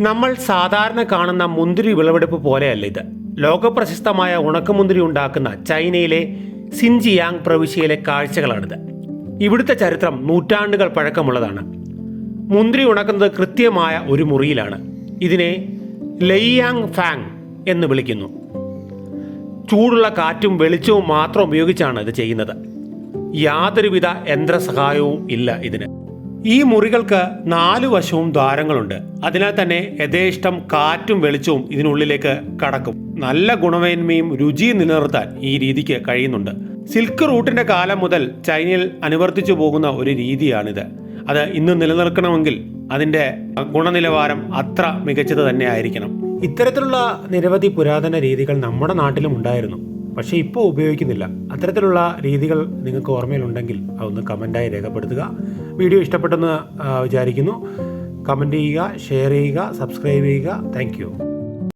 നമ്മൾ സാധാരണ കാണുന്ന മുന്തിരി വിളവെടുപ്പ് പോലെയല്ല ഇത്. ലോകപ്രശസ്തമായ ഉണക്കമുന്തിരി ഉണ്ടാക്കുന്ന ചൈനയിലെ സിൻജിയാങ് പ്രവിശ്യയിലെ കാഴ്ചകളാണിത്. ഇവിടുത്തെ ചരിത്രം നൂറ്റാണ്ടുകൾ പഴക്കമുള്ളതാണ്. മുന്തിരി ഉണക്കുന്നത് കൃത്യമായ ഒരു മുറിയിലാണ്. ഇതിനെ ലെയ്യാങ് ഫാങ് എന്ന് വിളിക്കുന്നു. ചൂടുള്ള കാറ്റും വെളിച്ചവും മാത്രം ഉപയോഗിച്ചാണ് ഇത് ചെയ്യുന്നത്. യാതൊരുവിധ യന്ത്രസഹായവും ഇല്ല ഇതിന്. ഈ മുറികൾക്ക് നാലു വശവും ദ്വാരങ്ങളുണ്ട്. അതിനാൽ തന്നെ യഥേഷ്ടം കാറ്റും വെളിച്ചവും ഇതിനുള്ളിലേക്ക് കടക്കും. നല്ല ഗുണമേന്മയും രുചിയും നിലനിർത്താൻ ഈ രീതിക്ക് കഴിയുന്നുണ്ട്. സിൽക്ക് റൂട്ടിന്റെ കാലം മുതൽ ചൈനയിൽ അനുവർത്തിച്ചു പോകുന്ന ഒരു രീതിയാണിത്. അത് ഇന്ന് നിലനിൽക്കണമെങ്കിൽ അതിന്റെ ഗുണനിലവാരം അത്ര മികച്ചത് തന്നെ ആയിരിക്കണം ഇത്തരത്തിലുള്ള നിരവധി പുരാതന രീതികൾ നമ്മുടെ നാട്ടിലും ഉണ്ടായിരുന്നു. പക്ഷേ ഇപ്പോൾ ഉപയോഗിക്കുന്നില്ല. അത്തരത്തിലുള്ള രീതികൾ നിങ്ങൾക്ക് ഓർമ്മയിലുണ്ടെങ്കിൽ അതൊന്ന് കമന്റായി രേഖപ്പെടുത്തുക. വീഡിയോ ഇഷ്ടപ്പെട്ടെന്ന് വിചാരിക്കുന്നു. കമന്റ് ചെയ്യുക ഷെയർ ചെയ്യുക സബ്സ്ക്രൈബ് ചെയ്യുക. താങ്ക്